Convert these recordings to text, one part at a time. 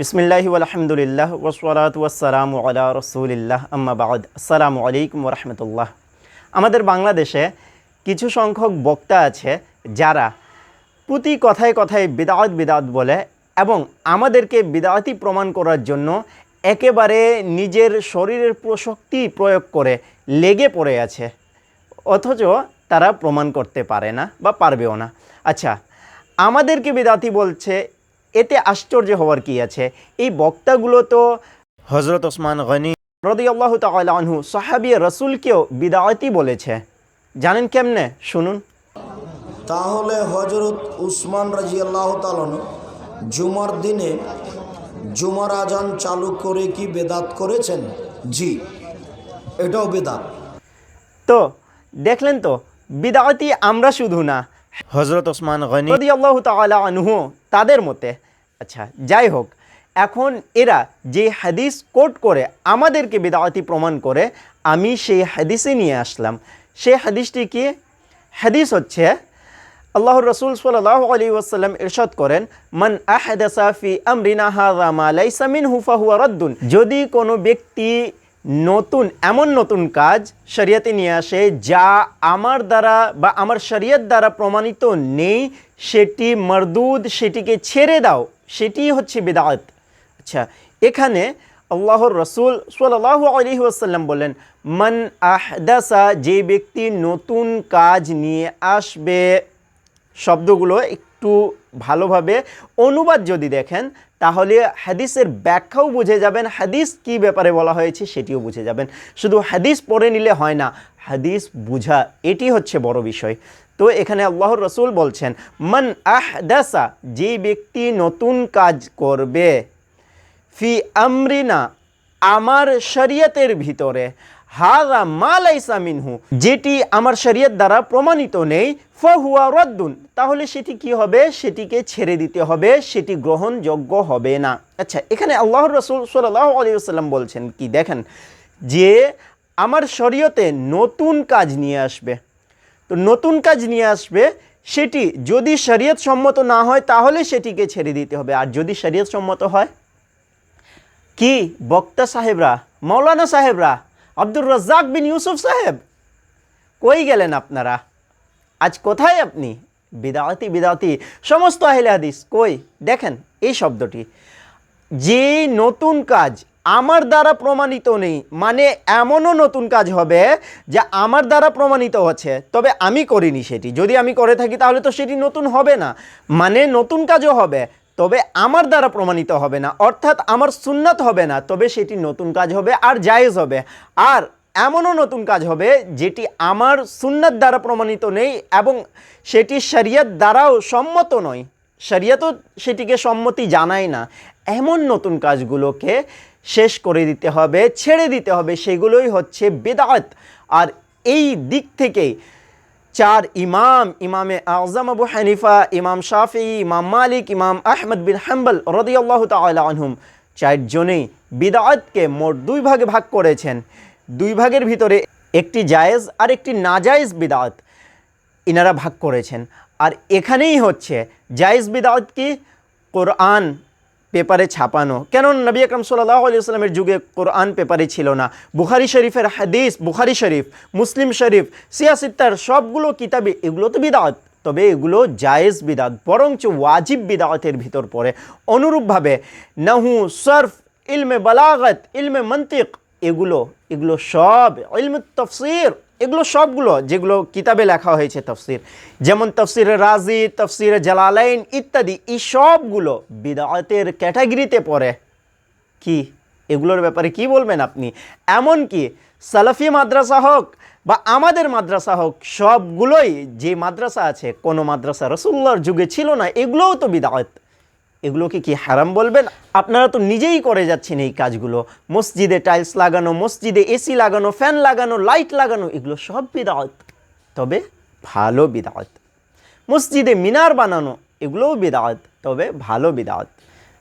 বিসমিল্লাহি আলহামদুলিল্লাহ ওসলাত ওয়াসালাম আলা রসুলিল্লাহ আম্মাবাদ আসসালামু আলাইকুম রহমতুল্লাহ আমাদের বাংলাদেশে কিছু সংখ্যক বক্তা আছে যারা প্রতি কথায় কথায় বিদাত বিদাত বলে এবং আমাদেরকে বিদাতি প্রমাণ করার জন্য একেবারে নিজের শরীরের প্রশক্তি প্রয়োগ করে লেগে পড়ে আছে। অথচ তারা প্রমাণ করতে পারে না বা পারবেও না। আচ্ছা আমাদেরকে বিদাতি বলছে এতে আশ্চর্য হওয়ার কি আছে? এই বক্তাগুলো তো হজরত ওসমান গনি রদি আল্লাহ তালহু সাহাবি রসুলকেও বিদায়তি বলেছে। জানেন কেমনে? শুনুন। তাহলে হজরত উসমান রাজি আল্লাহ তালন জুমার দিনে জুমার আজান চালু করে কি বেদাত করেছেন? জি এটাও বেদাত। তো দেখলেন তো বিদায়তি আমরা শুধু না হজরত ওসমান গনি আল্লাহ তালা আনহু তাদের মতে আচ্ছা যাই হোক, এখন এরা যে হাদিস কোট করে আমাদেরকে বিদাতি প্রমাণ করে, আমি সেই হাদিসে নিয়ে আসলাম। সেই হাদিসটি কি? হাদিস হচ্ছে, আল্লাহর রসুল সাল্লাহ আলী ওয়াসাল্লাম ইরশাদ করেন, মান আহদাসা ফি আমরিনা হাযা মা লাইসা মিনহু ফাহুয়া রাদ্দুন। যদি কোনো ব্যক্তি নতুন, এমন নতুন কাজ শরিয়াতে নিয়ে আসে যা আমার দ্বারা বা আমার শরিয়ত দ্বারা প্রমাণিত নেই। সেটি মরদুদ, সেটিকে ছেড়ে দাও। সেটি হচ্ছে বিদাত। আচ্ছা এখানে আল্লাহর রসুল সাল্লাহ আলী ওয়াসাল্লাম বললেন, মান আহদাসা, যে ব্যক্তি নতুন কাজ নিয়ে আসবে, শব্দগুলো একটু ভালোভাবে অনুবাদ যদি দেখেন তাহলে হাদিসের ব্যাখ্যাও বুঝে যাবেন, হাদিস কি ব্যাপারে বলা হয়েছে সেটিও বুঝে যাবেন। শুধু হাদিস পড়ে নিলে হয় না, হাদিস বুঝা এটি হচ্ছে বড় বিষয়। তো এখানে আল্লাহর রসুল বলছেন, মান আহদাসা, যে ব্যক্তি নতুন কাজ করবে, ফি আমরিনা, আমার শরিয়তের ভিতরে হাজা মালাইসা মিনহু যেটি আমার শরিয়ত দ্বারা প্রমাণিত নেই, ফহুয়া রদ্দুন তাহলে সেটি কি হবে? সেটিকে ছেড়ে দিতে হবে, সেটি গ্রহণযোগ্য হবে না। আচ্ছা এখানে আল্লাহর রসুল সাল্লাহ আলী সাল্লাম বলছেন কি, দেখেন, যে আমার শরীয়তে নতুন কাজ নিয়ে আসবে। তো নতুন কাজ নিয়ে আসবে, সেটি যদি শরীয়ত সম্মত না হয়, তাহলে সেটিকে ছেড়ে দিতে হবে। আর যদি শরীয়ত সম্মত হয়, কি? বক্তা সাহেবরা মৌলানা সাহেবরা আব্দুর রাজ্জাক বিন ইউসুফ সাহেব। কই গেলেন আপনারা? আজ কোথায় আপনি? বিদাতি বিদাতি সমস্ত আহিলে হাদিস, কই? দেখেন এই শব্দটি। যে নতুন কাজ আমার দ্বারা প্রমাণিত নেই মানে এমনও নতুন কাজ হবে যা আমার দ্বারা প্রমাণিত হচ্ছে, তবে আমি করিনি সেটি। যদি আমি করে থাকি তাহলে তো সেটি নতুন হবে না। মানে নতুন কাজও হবে তবে আমার দ্বারা প্রমাণিত হবে না, অর্থাৎ আমার সুন্নাত হবে না, তবে সেটি নতুন কাজ হবে আর জায়েজ হবে। আর এমনও নতুন কাজ হবে যেটি আমার সুন্নাত দ্বারা প্রমাণিত নেই এবং সেটি শরিয়ত দ্বারাও সম্মত নয়। শরিয়তও সেটিকে সম্মতি জানায় না। এমন নতুন কাজগুলোকে শেষ করে দিতে হবে, ছেড়ে দিতে হবে, সেগুলোই হচ্ছে বেদাত। আর এই দিক থেকেই চার ইমাম, ইমামে আজম আবু হানিফা, ইমাম শাফি, ইমাম মালিক, ইমাম আহমদ বিন হাম্বল রদিয়াল্লাহ তালা আনহুম। চারজনেই বিদাতকে মোট দুই ভাগে ভাগ করেছেন। দুই ভাগের ভিতরে একটি জায়েজ আর একটি নাজায়েজ বিদাত ইনারা ভাগ করেছেন। আর এখানেই হচ্ছে, জায়েজ বিদাত কি? কোরআন পেপারে ছাপানো। কেন নবী আকরম সাল্লাহ আলিয়াল্লামের যুগে কোরআন পেপারে ছিল না। বুখারি শরীফের হাদিস, বুখারি শরীফ, মুসলিম শরীফ সিয়াসিত্তার সবগুলো কিতাবে এগুলো তো বিদাত, তবে এগুলো জায়েজ বিদাত, বরঞ্চ ওয়াজিব বিদাতের ভিতর পড়ে। অনুরূপভাবে নাহু, সর্ফ, ইলমে বালাগত, ইলমে মন্তিক, এগুলো এগুলো সব ইলমে তফসির এগুলো সবগুলো যেগুলো কিতাবে লেখা হয়েছে তফসির, যেমন তফসিরে রাজি, তফসিরে জালালাইন ইত্যাদি, এই সবগুলো বিদাতের ক্যাটাগরিতে পড়ে। কি? এগুলোর ব্যাপারে কি বলবেন আপনি? এমন কি সালাফি মাদ্রাসা হোক বা আমাদের মাদ্রাসা হোক, সবগুলোই যে মাদ্রাসা আছে, কোনো মাদ্রাসা রসুল্লার যুগে ছিল না, এগুলোও তো বিদাত এগুলোকে কি হারাম বলবেন? আপনারা তো নিজেই করে যাচ্ছেন এই কাজগুলো। মসজিদে টাইলস লাগানো, মসজিদে এসি লাগানো ফ্যান লাগানো লাইট লাগানো, এগুলো সব বিদাত তবে ভালো বিদাত মসজিদে মিনার বানানো, এগুলোও বিদাত তবে ভালো বিদাত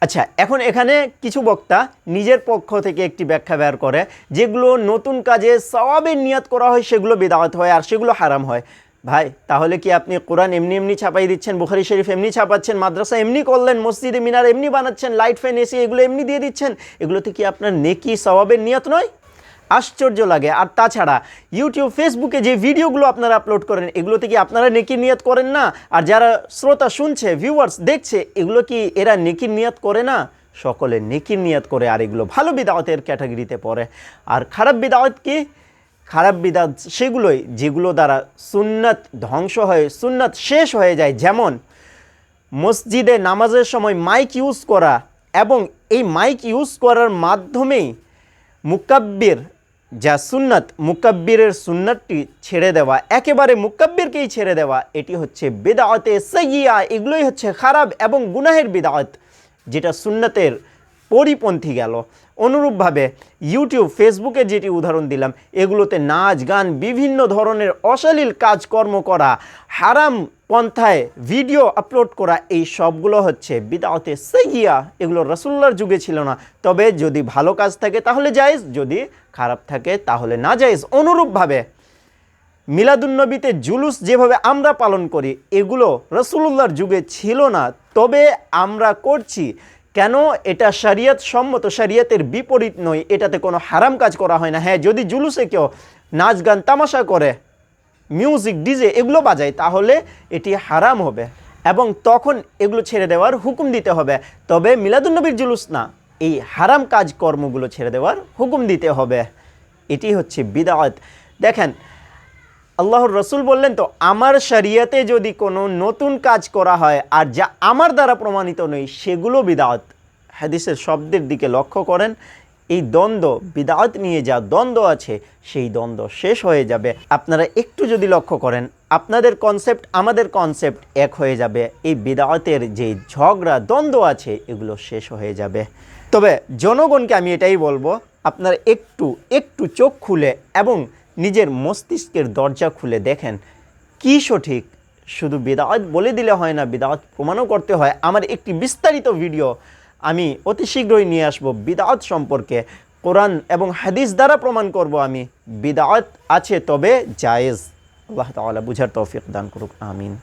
আচ্ছা এখন এখানে কিছু বক্তা নিজের পক্ষ থেকে একটি ব্যাখ্যা বের করে, যেগুলো নতুন কাজে সওয়াবের নিয়াত করা হয়, সেগুলো বিদাত হয় আর সেগুলো হারাম হয়। ভাই, তাহলে কি আপনি কোরআন এমনি এমনি ছাপাই দিচ্ছেন? বুখারি শরীফ এমনি ছাপাচ্ছেন, মাদ্রাসা এমনি করলেন, মসজিদে মিনার এমনি বানাচ্ছেন, লাইট ফ্যান, এসি, এগুলো এমনি দিয়ে দিচ্ছেন, এগুলোতে কি আপনার নেকি স্বভাবের নিয়ত নয়? আশ্চর্য লাগে। আর তাছাড়া ইউটিউব ফেসবুকে যে ভিডিওগুলো আপনারা আপলোড করেন, এগুলোতে কি আপনারা নেকির নিয়ত করেন না? আর যারা শ্রোতা শুনছে ভিউয়ার্স দেখছে, এগুলো কি এরা নেকির নিয়ত করে না? সকলে নেকির নিয়ত করে, আর এগুলো ভালো বিদাওয়াতের ক্যাটাগরিতে পড়ে। আর খারাপ বিদাওয়াত কি? খারাপ বিদাত সেগুলোই যেগুলো দ্বারা সুন্নাত ধ্বংস হয়ে, সুন্নাত শেষ হয়ে যায়। যেমন মসজিদে নামাজের সময় মাইক ইউজ করা এবং এই মাইক ইউজ করার মাধ্যমেই মুকাব্বির, যা সুন্নাত, মুকাব্বিরের সুন্নাতটি ছেড়ে দেওয়া, একেবারে মুকাব্বিরকেই ছেড়ে দেওয়া, এটি হচ্ছে বেদাওয়াতে সৈয়া এগুলোই হচ্ছে খারাপ এবং গুনাহের বিদাওয়াত যেটা সুন্নাতের পরিপন্থী গেল। অনুরূপভাবে ইউটিউব ফেসবুকে যেটি উদাহরণ দিলাম, এগুলোতে নাচ, গান, বিভিন্ন ধরনের অশ্লীল কাজকর্ম করা, হারাম পন্থায় ভিডিও আপলোড করা, এই সবগুলো হচ্ছে বিদাওতে সৈয়া এগুলো রসুল্লার যুগে ছিল না। তবে যদি ভালো কাজ থাকে তাহলে জায়েজ, যদি খারাপ থাকে তাহলে না জায়েজ। অনুরূপভাবে মিলাদুন্নবীতে জুলুস যেভাবে আমরা পালন করি, এগুলো রসুল্লাহর যুগে ছিল না। তবে আমরা করছি কেন? এটা শরিয়ত সম্মত, শরিয়তের বিপরীত নয়। এটাতে কোনো হারাম কাজ করা হয় না। হ্যাঁ যদি জুলুসে কেউ নাচ গান তামাশা করে মিউজিক ডিজে এগুলো বাজায়, তাহলে এটি হারাম হবে। এবং তখন এগুলো ছেড়ে দেওয়ার হুকুম দিতে হবে। তবে মিলাদুন্নবীর জুলুস না, এই হারাম কাজকর্মগুলো ছেড়ে দেওয়ার হুকুম দিতে হবে। এটি হচ্ছে বিদাওয়াত দেখেন আল্লাহর রসুল বললেন, তো আমার শরিয়াতে যদি কোনো নতুন কাজ করা হয় আর যা আমার দ্বারা প্রমাণিত নয়, সেগুলো বিদাত। হাদিসের শব্দের দিকে লক্ষ্য করেন, এই দ্বন্দ্ব বিদাত নিয়ে যা দ্বন্দ্ব আছে, সেই দ্বন্দ্ব শেষ হয়ে যাবে। আপনারা একটু যদি লক্ষ্য করেন, আপনাদের কনসেপ্ট আমাদের কনসেপ্ট এক হয়ে যাবে। এই বিদাতের যে ঝগড়া, দ্বন্দ্ব আছে, এগুলো শেষ হয়ে যাবে। তবে জনগণকে আমি এটাই বলব, আপনারা একটু একটু চোখ খুলে এবং নিজের মস্তিষ্কের দরজা খুলে দেখেন, কি সঠিক? শুধু বিদাওয়াত বলে দিলে হয় না বিদাওয়াত প্রমাণও করতে হয়। আমার একটি বিস্তারিত ভিডিও আমি অতি শীঘ্রই নিয়ে আসব বিদাওয়াত সম্পর্কে। কোরআন এবং হাদিস দ্বারা প্রমাণ করব আমি বিদাওয়াত আছে তবে জায়েজ। আল্লাহ তালা বুঝার তৌফিক দান করুক, আমিন।